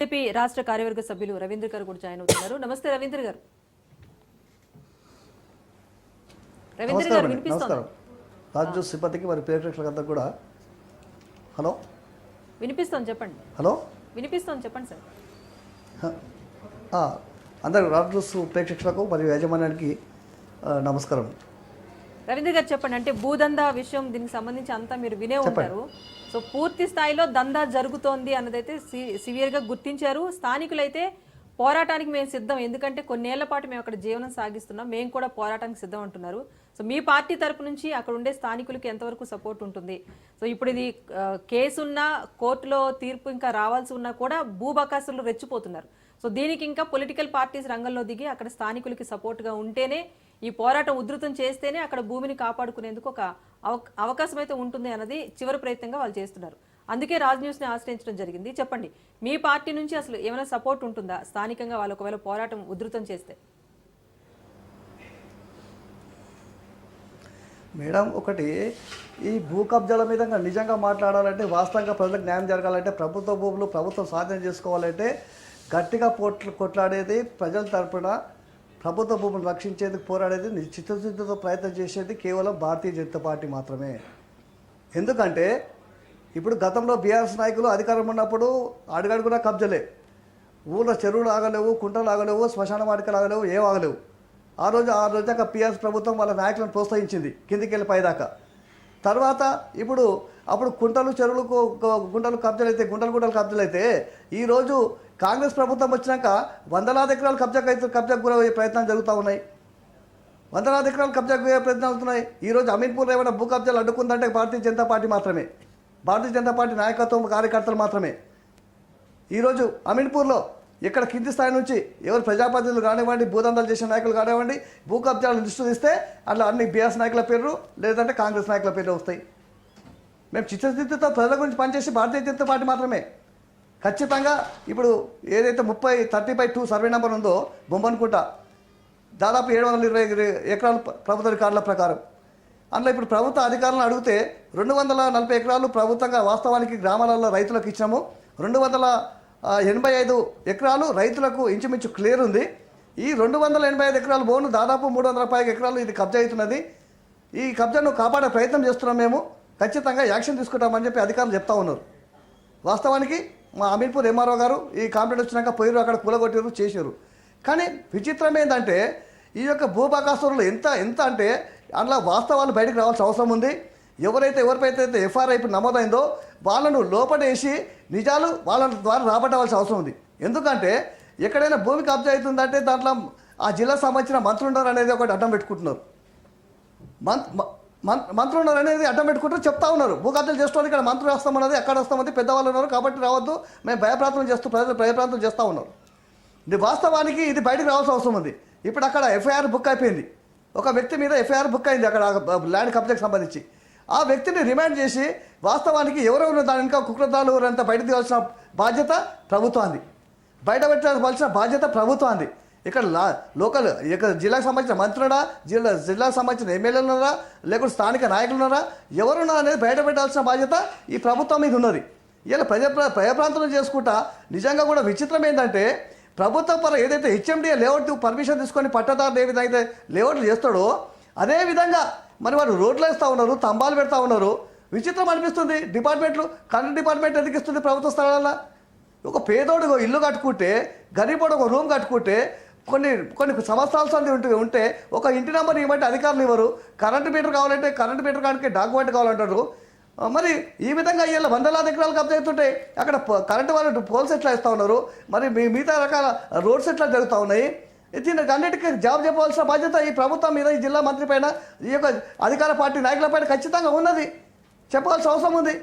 TDP రాష్ట్ర కార్యవర్గ సభ్యులు రవీంద్ర గారు కూడా జాయిన్ అవుతున్నారు. నమస్తే రవీంద్ర గారు. రవీంద్ర గారు నమస్కారం. రాజు సిబ్బందికి ప్రేక్షకులందరూ కూడా హలో? చెప్పండి. హలో? చెప్పండి సార్. అందరు రాజు ప్రేక్షకులకు మరియు యాజమాన్యానికి నమస్కారం. రవీంద్ర గారు చెప్పండి అంటే భూదందా విషయం దీనికి సంబంధించి అంతా మీరు వినే ఉంటారు. సో పూర్తి స్థాయిలో దందా జరుగుతోంది అన్నదైతే సి- సివియర్గా గుర్తించారు. స్థానికులైతే పోరాటానికి మేము సిద్ధం ఎందుకంటే కొన్నేళ్ళ పాటు మేము అక్కడ జీవనం సాగిస్తున్నాం. మేము కూడా పోరాటానికి సిద్ధం అంటున్నారు. సో మీ పార్టీ తరపు నుంచి అక్కడ ఉండే స్థానికులకి ఎంతవరకు సపోర్ట్ ఉంటుంది? సో ఇప్పుడు ఇది కేసున్నా కోర్టులో తీర్పు ఇంకా రావాల్సి ఉన్నా కూడా భూబకాసులు రెచ్చిపోతున్నారు. సో దీనికి ఇంకా పొలిటికల్ పార్టీస్ రంగంలో దిగి అక్కడ స్థానికులకి సపోర్ట్గా ఉంటేనే ఈ పోరాటం ఉధృతం చేస్తేనే అక్కడ భూమిని కాపాడుకునేందుకు ఒక అవకాశం అయితే ఉంటుంది అన్నది చివరి ప్రయత్నంగా వాళ్ళు చేస్తున్నారు. అందుకే రాజ్ న్యూస్ని ఆశ్రయించడం జరిగింది. చెప్పండి మీ పార్టీ నుంచి అసలు ఏమైనా సపోర్ట్ ఉంటుందా? స్థానికంగా వాళ్ళు ఒకవేళ పోరాటం ఉధృతం చేస్తే. మేడం ఒకటి ఈ భూ కబ్జాల మీద నిజంగా మాట్లాడాలంటే వాస్తవంగా ప్రజలకు న్యాయం జరగాలంటే ప్రభుత్వ భూములు ప్రభుత్వం సాధన చేసుకోవాలంటే గట్టిగా పోట్లు కొట్లాడేది ప్రజల తరపున ప్రభుత్వ భూములు రక్షించేందుకు పోరాడేది చిత్తశుద్ధితో ప్రయత్నం చేసేది కేవలం భారతీయ జనతా పార్టీ మాత్రమే. ఎందుకంటే ఇప్పుడు గతంలో బీఆర్ఎస్ నాయకులు అధికారం ఉన్నప్పుడు అడుగడుగునా కబ్జలే. ఊళ్ళో చెరువులు ఆగలేవు కుంటలు ఆగలేవు శ్మశాన వాటికలు ఆగలేవు ఏం ఆగలేవు. ఆ రోజు ఆ రోజాక పిఆర్ఎస్ ప్రభుత్వం వాళ్ళ నాయకులను ప్రోత్సహించింది కిందికి వెళ్ళి పైదాకా. తర్వాత ఇప్పుడు అప్పుడు కుంటలు చెరువులు గుంటలు కబ్జాలు అయితే గుంటలు గుంటలు కబ్జాలు అయితే ఈరోజు కాంగ్రెస్ ప్రభుత్వం వచ్చినాక వందలాది ఎకరాలు కబ్జాకు అయితే కబ్జాకు గురయ్యే ప్రయత్నాలు జరుగుతూ ఉన్నాయి. వందలాది ఎకరాలు కబ్జాకు గురయ్యే ప్రయత్నాలు అవుతున్నాయి. ఈరోజు అమీన్పూర్ ఏమైనా భూ కబ్జాలు అడ్డుకుందంటే భారతీయ జనతా పార్టీ మాత్రమే. భారతీయ జనతా పార్టీ నాయకత్వం కార్యకర్తలు మాత్రమే. ఈరోజు అమీన్పూర్లో ఇక్కడ కింది స్థాయి నుంచి ఎవరు ప్రజాప్రతినిధులు కానివ్వండి భూదందాలు చేసిన నాయకులు కానివ్వండి భూ కబ్జాలు లిస్టు తీస్తే అట్లా అన్ని బీఆర్ఎస్ నాయకుల పేర్లు లేదంటే కాంగ్రెస్ నాయకుల పేర్లు వస్తాయి. మేము చిత్తశుద్ధితో ప్రజల గురించి పనిచేసి భారతీయ జనతా పార్టీ మాత్రమే. ఖచ్చితంగా ఇప్పుడు ఏదైతే ముప్పై thirty by two survey number ఉందో బొమ్మనుకుంట దాదాపు ఏడు వందల ఇరవై ఎకరాల ప్రభుత్వ రికార్డుల ప్రకారం. అందులో ఇప్పుడు ప్రభుత్వ అధికారులను అడిగితే రెండు వందల నలభై ఎకరాలు ప్రభుత్వంగా వాస్తవానికి గ్రామాలలో రైతులకు ఇచ్చాము రెండు వందల ఎనభై ఐదు ఎకరాలు రైతులకు ఇంచుమించు క్లియర్ ఉంది. ఈ రెండు వందల ఎనభై ఐదు ఎకరాలు బోను దాదాపు మూడు వందల పై ఎకరాలు ఇది కబ్జా అవుతున్నది. ఈ కబ్జాను కాపాడే ప్రయత్నం చేస్తున్నాం మేము. ఖచ్చితంగా యాక్షన్ తీసుకుంటామని చెప్పి అధికారులు చెప్తా ఉన్నారు. వాస్తవానికి మా అమీర్పూర్ ఎంఆర్ఓ గారు ఈ కాంప్లైంట్ వచ్చినాక పోయిరు అక్కడ కూలగొట్టారు చేశారు కానీ విచిత్రం ఏంటంటే ఈ యొక్క భూభాగాసురులు ఎంత ఎంత అంటే అందులో వాస్తవాలు బయటకు రావాల్సిన అవసరం ఉంది. ఎవరైతే ఎవరిపైతే అయితే ఎఫ్ఐఆర్ ఇప్పుడు నమోదైందో వాళ్ళను లోపడేసి నిజాలు వాళ్ళ ద్వారా రాబట్టవలసిన అవసరం ఉంది. ఎందుకంటే ఎక్కడైనా భూమి కబ్జా అవుతుందంటే దాంట్లో ఆ జిల్లా సంబంధించిన మంత్రులు ఉండరు అనేది ఒకటి అడ్డం పెట్టుకుంటున్నారు. మంత్ మంత్రులు ఉన్నారు అనేది అడ్డం పెట్టుకుంటారు చెప్తా ఉన్నారు. భూకబ్జాలు చేసుకోవాలి ఇక్కడ మంత్రులు వస్తామన్నది ఎక్కడ వస్తామన్నది పెద్దవాళ్ళు ఉన్నారు కాబట్టి రావద్దు. మేము భయప్రాంతం చేస్తూ ప్రజలు భయప్రాంతం చేస్తూ ఉన్నారు. ఇది వాస్తవానికి ఇది బయటకు రావాల్సిన అవసరం ఉంది. ఇప్పుడు అక్కడ ఎఫ్ఐఆర్ బుక్ అయిపోయింది. ఒక వ్యక్తి మీద ఎఫ్ఐఆర్ బుక్ అయింది అక్కడ ల్యాండ్ కబ్జాకి సంబంధించి. ఆ వ్యక్తిని రిమాండ్ చేసి వాస్తవానికి ఎవరెవరు దాని ఇంకా కుక్రదాలు అంతా బయట తీయాల్సిన బాధ్యత ప్రభుత్వాన్ని బయట పెట్టాల్సిన బాధ్యత ప్రభుత్వాన్ని ఇక్కడ లా లోకల్ ఇక్కడ జిల్లాకు సంబంధించిన మంత్రులరా జిల్లా జిల్లాకు సంబంధించిన ఎమ్మెల్యేలు ఉన్నారా లేకుంటే స్థానిక నాయకులు ఉన్నారా ఎవరున్నారా అనేది బయట పెట్టాల్సిన బాధ్యత ఈ ప్రభుత్వం మీద ఉన్నది. ఇలా ప్రజా ప్రజాప్రాంతం చేసుకుంటా నిజంగా కూడా విచిత్రం ఏంటంటే ప్రభుత్వ పర ఏదైతే హెచ్ఎండిఏ లేఅవుట్ పర్మిషన్ తీసుకొని పట్టదారులు ఏ విధంగా అయితే లేఅవుట్లు చేస్తాడో అదే విధంగా మరి వారు రోడ్లు వేస్తూ ఉన్నారు తంబాలు పెడతా ఉన్నారు. విచిత్రం అనిపిస్తుంది. డిపార్ట్మెంట్లు కరెంట్ డిపార్ట్మెంట్ ఎందుకు ఇస్తుంది ప్రభుత్వ స్థలాల ఒక పేదోడు ఒక ఇల్లు కట్టుకుంటే గరీబోడు ఒక రూమ్ కట్టుకుంటే కొన్ని కొన్ని సంవత్సరాల సంది ఉంటే ఉంటే ఒక ఇంటి నెంబర్ ఇవ్వమంటే అధికారులు ఇవ్వరు కరెంటు మీటర్ కావాలంటే కరెంటు మీటర్ కానీ డాక్యుమెంట్ కావాలంటారు. మరి ఈ విధంగా ఇవాళ వందలాది ఎకరాలు కబ్జా అవుతుంటాయి అక్కడ కరెంటు వాళ్ళు పోల్స్ ఎట్లా ఇస్తూ ఉన్నారు? మరి మీ మిగతా రకాల రోడ్స్ ఎట్లా జరుగుతూ ఉన్నాయి? దీనికి అన్నిటికీ జాబ్ చెప్పవలసిన బాధ్యత ఈ ప్రభుత్వం మీద ఈ జిల్లా మంత్రి పైన ఈ యొక్క అధికార పార్టీ నాయకుల పైన ఖచ్చితంగా ఉన్నది. చెప్పాల్సిన అవసరం ఉంది.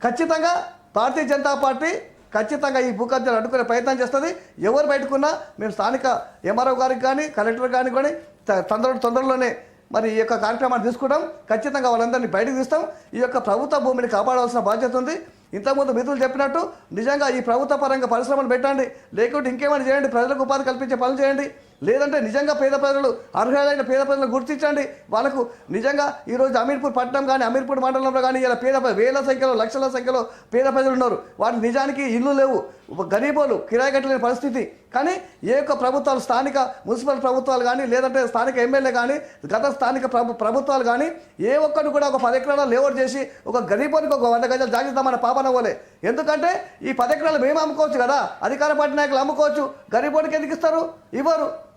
ఖచ్చితంగా భారతీయ జనతా పార్టీ ఖచ్చితంగా ఈ భూకబ్జాలు అడ్డుకునే ప్రయత్నం చేస్తుంది. ఎవరు బయటకున్నా మేము స్థానిక ఎంఆర్ఓ గారికి కానీ కలెక్టర్ గారికి కానీ త- తొందర తొందరలోనే మరి ఈ యొక్క కార్యక్రమాన్ని తీసుకుంటాం. ఖచ్చితంగా వాళ్ళందరినీ బయటకు తీస్తాం. ఈ యొక్క ప్రభుత్వ భూమిని కాపాడవలసిన బాధ్యత ఉంది. ఇంతకుముందు మిత్రులు చెప్పినట్టు నిజంగా ఈ ప్రభుత్వ పరంగా పరిశ్రమలు పెట్టండి. లేకుంటే ఇంకేమైనా చేయండి. ప్రజలకు ఉపాధి కల్పించే పనులు చేయండి. లేదంటే నిజంగా పేద ప్రజలు అర్హులైన పేద ప్రజలను గుర్తించండి. వాళ్ళకు నిజంగా ఈరోజు అమీర్పూర్ పట్టణం కానీ అమీర్పూర్ మండలంలో కానీ ఇలా పేద వేల సంఖ్యలో లక్షల సంఖ్యలో పేద ప్రజలు ఉన్నారు. వాటి నిజానికి ఇల్లు లేవు. గరీబోలు కిరాయి కట్టలేని పరిస్థితి. కానీ ఏ ఒక్క ప్రభుత్వాలు స్థానిక మున్సిపల్ ప్రభుత్వాలు కానీ లేదంటే స్థానిక ఎమ్మెల్యే కానీ గత స్థానిక ప్రభు ప్రభుత్వాలు కానీ ఏ ఒక్కరు కూడా ఒక పది ఎకరాలు లేఅవుట్ చేసి ఒక గరీబోనికి ఒక వంద గజాలు జాగిస్తామన్న పాపన పోలే ఎందుకంటే ఈ పది ఎకరాలు మేము అమ్ముకోవచ్చు కదా. అధికార పార్టీ నాయకులు అమ్ముకోవచ్చు. గరీబోనికి ఎందుకు ఇస్తారు? ఇవ్వరు.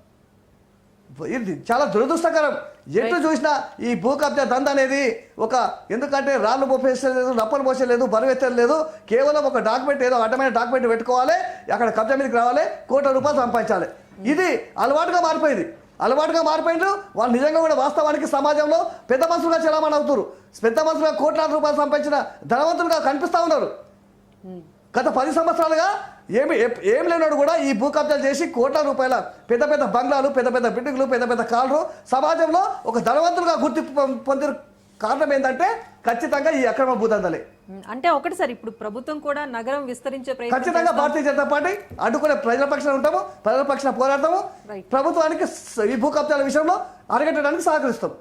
ఇది చాలా దురదృష్టకరం. ఎటు చూసినా ఈ భూ కబ్జా దంద అనేది ఒక ఎందుకంటే రాళ్ళు పోసేలేదు రప్పలు పోసేలేదు బరువు ఎత్తలేదు కేవలం ఒక డాక్యుమెంట్ ఏదో అడ్డమైన డాక్యుమెంట్ పెట్టుకోవాలి అక్కడ కబ్జా మీదకి రావాలి కోట్ల రూపాయలు సంపాదించాలి. ఇది అలవాటుగా మారిపోయింది. అలవాటుగా మారిపోయిండ్రు. వాళ్ళు నిజంగా కూడా వాస్తవానికి సమాజంలో పెద్ద మనుషులుగా చలామణి అవుతారు పెద్ద మనుషులుగా కోట్లాది రూపాయలు సంపాదించిన ధనవంతులుగా కనిపిస్తూ ఉన్నారు. గత పది సంవత్సరాలుగా ఏమి ఏం లేనాడు కూడా ఈ భూ కబ్జాలు చేసి కోట్ల రూపాయల పెద్ద పెద్ద బంగ్లాలు పెద్ద పెద్ద బిల్డింగ్లు పెద్ద పెద్ద కార్లు సమాజంలో ఒక ధనవంతులుగా గుర్తింపు పొందిన కారణం ఏంటంటే ఖచ్చితంగా ఈ అక్రమ భూదందలే. అంటే ఒకటి సార్ ఇప్పుడు ప్రభుత్వం కూడా నగరం విస్తరించే ప్రయత్నం ఖచ్చితంగా భారతీయ జనతా పార్టీ అడ్డుకునే ప్రజల పక్షాన ఉంటాము ప్రజల పక్షాన పోరాడతాము. ప్రభుత్వానికి ఈ భూ కబ్జాల విషయంలో అరగట్టడానికి సహకరిస్తాం.